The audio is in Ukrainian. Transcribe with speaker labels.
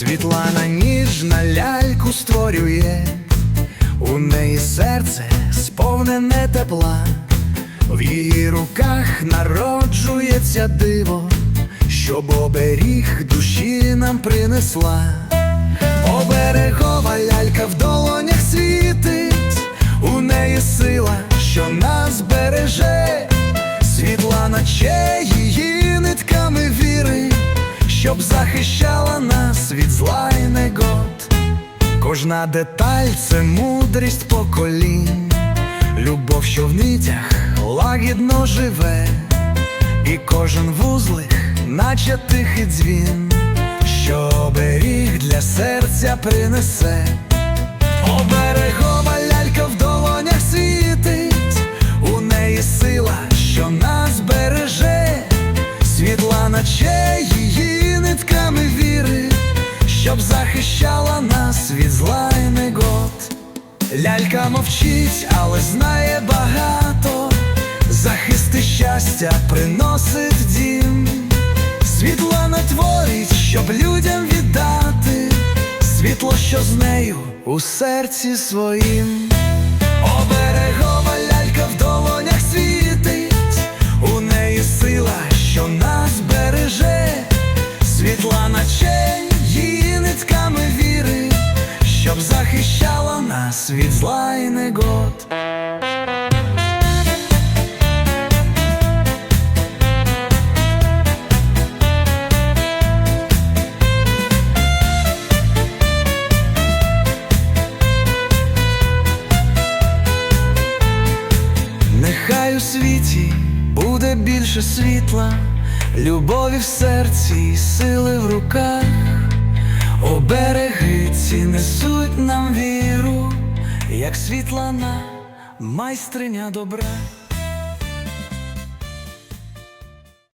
Speaker 1: Світлана ніжна ляльку створює, у неї серце сповнене тепла, в її руках народжується диво, щоб оберіг душі нам принесла. Оберегова лялька в долонях світить, у неї сила, що нас береже, світла віри, щоб захищала нас від зла і негод. Кожна деталь це мудрість поколінь, любов, що в нитях лагідно живе, і кожен вузлик, наче тихий дзвін, що беріг для серця принесе. Щоб захищала нас від зла і негод. Лялька мовчить, але знає багато, захисти щастя приносить дім. Світлана творить, щоб людям віддати світло, що з нею у серці своїм. Оберегова лялька в долонях світить, у неї сила, що нас береже, нас від зла і негод. Нехай у світі буде більше світла, любові в серці і сили в руках, обереги ці несуть нам віру, як світлана майстриня добра.